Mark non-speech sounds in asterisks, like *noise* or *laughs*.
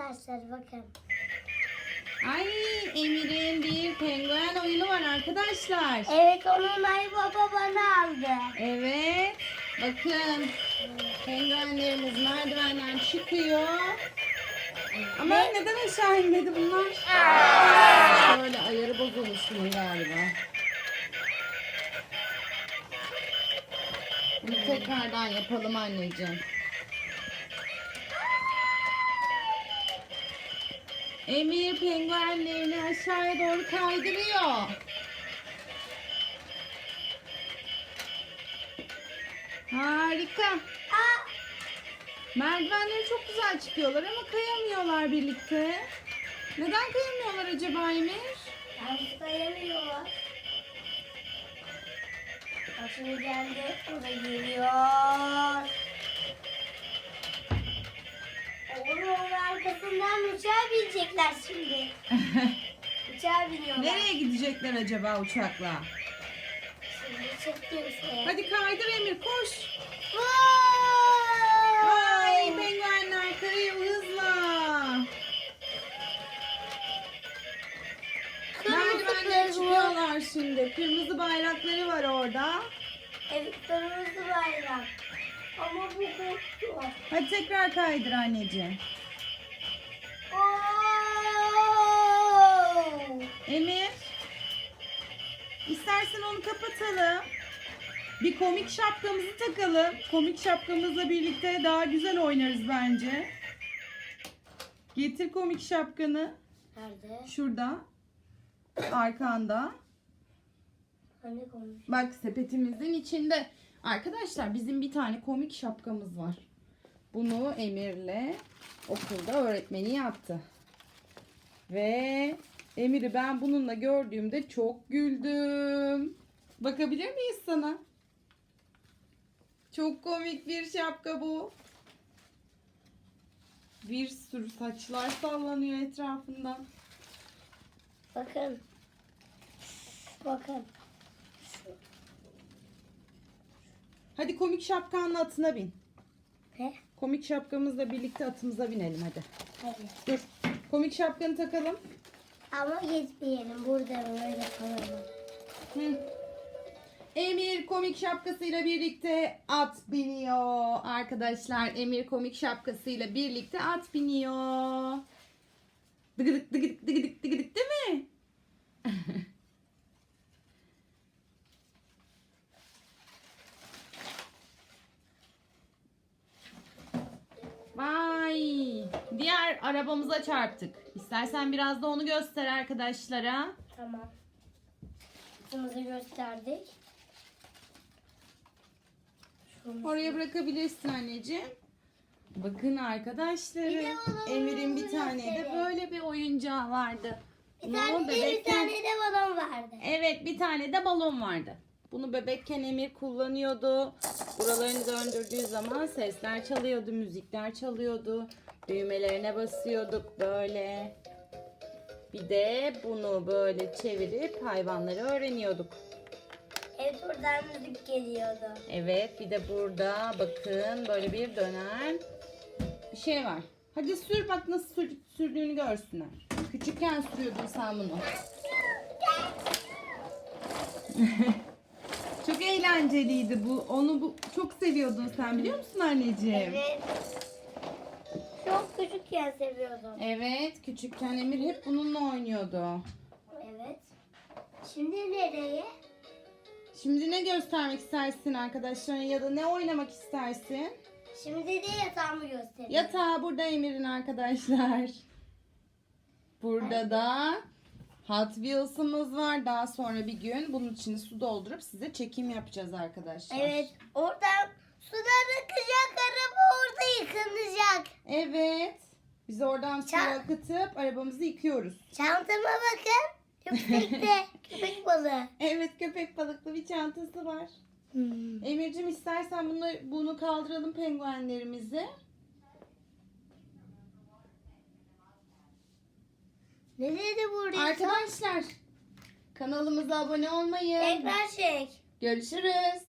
arkadaşlar bakın. Ay Emir'in bir penguen oyunu var arkadaşlar. Evet onun ay baba bana aldı. Evet. Bakın. Penguenlerimiz merdivenden çıkıyor. Ama neden aşağı inmedi bunlar? Şöyle ayarı bozulmuş bunun galiba. Bunu tekrardan yapalım anneciğim. Emir penguenlerini aşağıya doğru kaydırıyor. Harika. Aa, Merdivenleri çok güzel çıkıyorlar ama kayamıyorlar birlikte. Neden kayamıyorlar acaba Emir? yalnız kayamıyorlar. Şimdi geldi. O da geliyor. Uçağa binecekler şimdi. *laughs* Uçağa biniyorlar. Nereye gidecekler acaba uçakla? Şimdi yükseğe. Hadi kaydır Emir koş. Vay! Vay penguenler kayıyor hızla. Merdivenden çıkıyorlar şimdi. Kırmızı bayrakları var orada. Evet kırmızı bayrak. Ama bu korktu. Hadi tekrar kaydır anneciğim. Oo! Onu kapatalım. Bir komik şapkamızı takalım. Komik şapkamızla birlikte daha güzel oynarız bence. Getir komik şapkanı. Nerede? Şurada. Arkanda. Hani konuş? Bak sepetimizin içinde. Arkadaşlar bizim bir tane komik şapkamız var. Bunu Emir'le okulda öğretmeni yaptı. Ve Emir'i ben bununla gördüğümde çok güldüm. Bakabilir miyiz sana? Çok komik bir şapka bu. Bir sürü saçlar sallanıyor etrafında. Bakın. Bakın. Hadi komik şapkanla atına bin. Ne? Komik şapkamızla birlikte atımıza binelim hadi. Hadi. Dur. Komik şapkanı takalım. Ama gitmeyelim. Burada böyle kalalım. Hı. Emir komik şapkasıyla birlikte at biniyor. Arkadaşlar Emir komik şapkasıyla birlikte at biniyor. Dıgıdık dıgıdık dıgıdık dıgıdık değil mi? *laughs* Vay! Diğer arabamıza çarptık. İstersen biraz da onu göster arkadaşlara. Tamam. Kızımızı gösterdik. Oraya bırakabilirsin anneciğim. Bakın arkadaşlarım. Bir Emir'in bir tane de böyle bir oyuncağı vardı. Bir Bunu tane, bir bebekken- tane de balon vardı. Evet bir tane de balon vardı. Bunu bebekken Emir kullanıyordu. Buralarını döndürdüğü zaman sesler çalıyordu, müzikler çalıyordu. Düğmelerine basıyorduk böyle. Bir de bunu böyle çevirip hayvanları öğreniyorduk. Evet buradan müzik geliyordu. Evet bir de burada bakın böyle bir dönen bir şey var. Hadi sür bak nasıl sür- sürdüğünü görsünler. Küçükken sürüyordun sen bunu. *laughs* çok eğlenceliydi bu. Onu bu çok seviyordun sen biliyor musun anneciğim? Evet. Çok küçükken seviyordum. Evet, küçükken Emir hep bununla oynuyordu. Evet. Şimdi nereye? Şimdi ne göstermek istersin arkadaşlarına ya da ne oynamak istersin? Şimdi de yatağımı göstereyim. Yatağı burada Emir'in arkadaşlar. Burada da Hot Wheels'ımız var. Daha sonra bir gün bunun içine su doldurup size çekim yapacağız arkadaşlar. Evet. Oradan sudan akacak araba orada yıkanacak. Evet. Biz oradan suyu Ça- akıtıp arabamızı yıkıyoruz. Çantama bakın. Yüksekte. *laughs* Köpek balığı. Evet köpek balıklı bir çantası var. Emir'cim istersen bunu, bunu kaldıralım penguenlerimizi. Ne dedi buraya? Arkadaşlar kanalımıza abone olmayı. Tekrar çek. Görüşürüz.